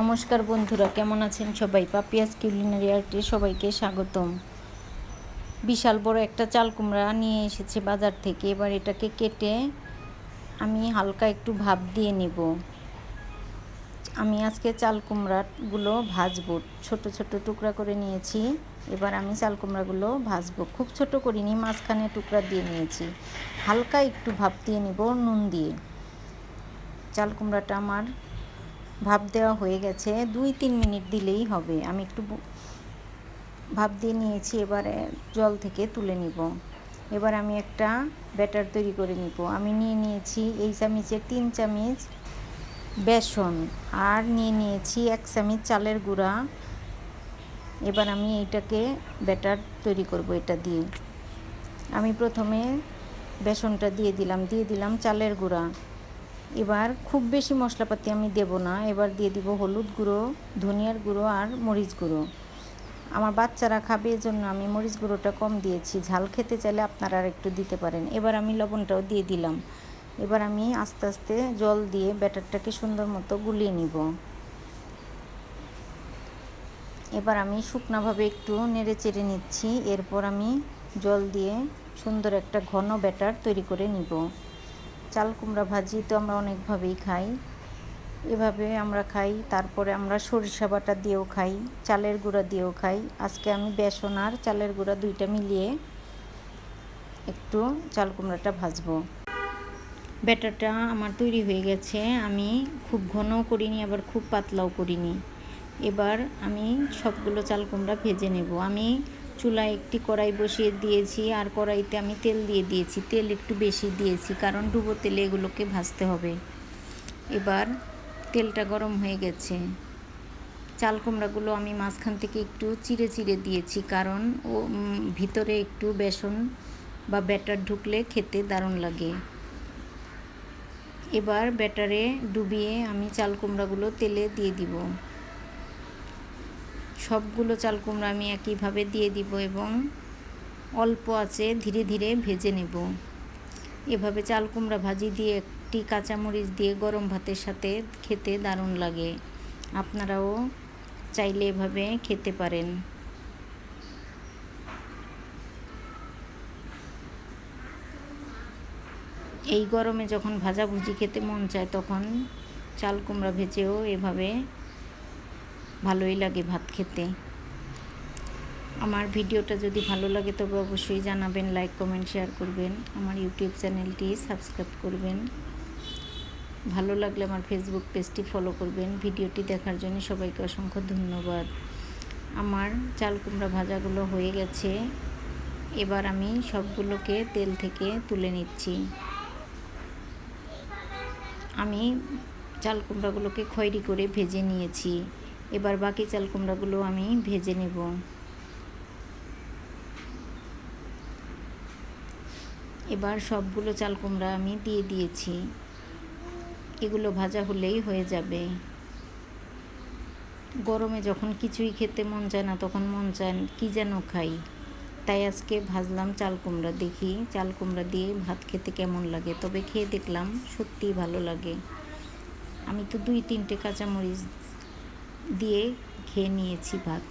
নমস্কার বন্ধুরা, কেমন আছেন সবাই? পাপিয়াস কিউলিনারি আর্টে সবাইকে স্বাগতম। বিশাল বড় একটা চাল কুমড়া নিয়ে এসেছে বাজার থেকে, এবার এটাকে কেটে আমি হালকা একটু ভাপ দিয়ে নেব। আমি আজকে চাল কুমড়াগুলো ভাজবো, ছোট ছোট টুকরা করে নিয়েছি, এবার আমি চাল কুমড়াগুলো ভাজবো। খুব ছোট করিনি, মাঝখানে টুকরা দিয়ে নিয়েছি। হালকা একটু ভাপ দিয়ে নেব নুন দিয়ে। চাল কুমড়াটা আমার ভাপ দেওয়া হয়ে গেছে। দুই তিন মিনিট দিলেই হবে। আমি একটু ভাপ দিয়ে নিয়েছি, এবারে জল থেকে তুলে নিব। এবার আমি একটা ব্যাটার তৈরি করে নিব। আমি নিয়ে নিয়েছি এই চামিচের তিন চামিচ বেসন আর নিয়ে নিয়েছি এক চামিচ চালের গুঁড়া। এবার আমি এইটাকে ব্যাটার তৈরি করব এটা দিয়ে। আমি প্রথমে বেসনটা দিয়ে দিলাম দিয়ে দিলাম চালের গুঁড়া। এবার খুব বেশি মশলাপাতি আমি দেব না। এবার দিয়ে দিব হলুদ গুঁড়ো, ধনিয়ার গুঁড়ো আর মরিচ গুঁড়ো। আমার বাচ্চারা খাবে জন্য আমি মরিচ গুঁড়োটা কম দিয়েছি। ঝাল খেতে চাইলে আপনারা আর একটু দিতে পারেন। এবার আমি লবণটাও দিয়ে দিলাম। এবার আমি আস্তে আস্তে জল দিয়ে ব্যাটারটাকে সুন্দর মতো গুলিয়ে নিব। এবার আমি শুকনাভাবে একটু নেড়ে চেড়ে নিচ্ছি। এরপর আমি জল দিয়ে সুন্দর একটা ঘন ব্যাটার তৈরি করে নিব। চাল, কুমড়া ভাজি তো আমরা অনেকভাবেই খাই। এভাবে আমরা খাই, তারপরে আমরা সরিষা বাটা দিয়েও খাই, চালের গুঁড়া দিয়েও খাই। আজকে আমি বেসন আর চালের গুঁড়া দুইটা মিলিয়ে একটু চাল, কুমড়াটা ভাজবো। ব্যাটারটা আমার তৈরি হয়ে গেছে, আমি খুব ঘনও করিনি, আবার খুব পাতলাও করিনি। এবার আমি সবগুলো চাল, কুমড়া ভেজে নেব। আমি চুলায় একটি কড়াই বসিয়ে দিয়েছি, আর কড়াইতে আমি তেল দিয়ে দিয়েছি। তেল একটু বেশি দিয়েছি, কারণ ডুবো তেলে এগুলোকে ভাজতে হবে। এবার তেলটা গরম হয়ে গেছে। চাল কুমড়াগুলো আমি মাঝখান থেকে একটু চিড়ে চিড়ে দিয়েছি, কারণ ও ভিতরে একটু বেসন বা ব্যাটার ঢুকলে খেতে দারুণ লাগে। এবার ব্যাটারে ডুবিয়ে আমি চাল কুমড়াগুলো তেলে দিয়ে দিব। সবগুলো চাল কুমড়া আমি একইভাবে দিয়ে দিব এবং অল্প আছে ধীরে ধীরে ভেজে নেব। এভাবে চাল কুমড়া ভাজি দিয়ে একটি কাঁচামরিচ দিয়ে গরম ভাতের সাথে খেতে দারুণ লাগে। আপনারাও চাইলে এভাবে খেতে পারেন। এই গরমে যখন ভাজাভুজি খেতে মন চায়, তখন চাল কুমড়া ভেজেও এভাবে ভালোই লাগে ভাত খেতে। আমার ভিডিওটা যদি ভালো লাগে তবে অবশ্যই জানাবেন লাইক কমেন্ট শেয়ার করবেন। আমার ইউটিউব চ্যানেলটি সাবস্ক্রাইব করবেন। ভালো লাগলে আমার ফেসবুক পেজটি ফলো করবেন। ভিডিওটি দেখার জন্য সবাইকে অসংখ্য ধন্যবাদ। আমার চাল কুমড়া ভাজাগুলো হয়ে গেছে। এবার আমি সবগুলোকে তেল থেকে তুলে নিচ্ছি। আমি চাল কুমড়াগুলোকে খয়রি করে ভেজে নিয়েছি। এবার বাকি চাল কুমড়াগুলো আমি ভেজে নেব। এবার সবগুলো চাল কুমড়া আমি দিয়ে দিয়েছি। এগুলো ভাজা হলেই হয়ে যাবে। গরমে যখন কিছুই খেতে মন চায় না, তখন মন চায় কী যেন খাই। তাই আজকে ভাজলাম চাল কুমড়া। দেখি চাল কুমড়া দিয়ে ভাত খেতে কেমন লাগে। তবে খেয়ে দেখলাম সত্যিই ভালো লাগে। আমি তো দুই তিনটে কাঁচামরিচ দিয়ে খেয়ে নিয়েছি ভাত।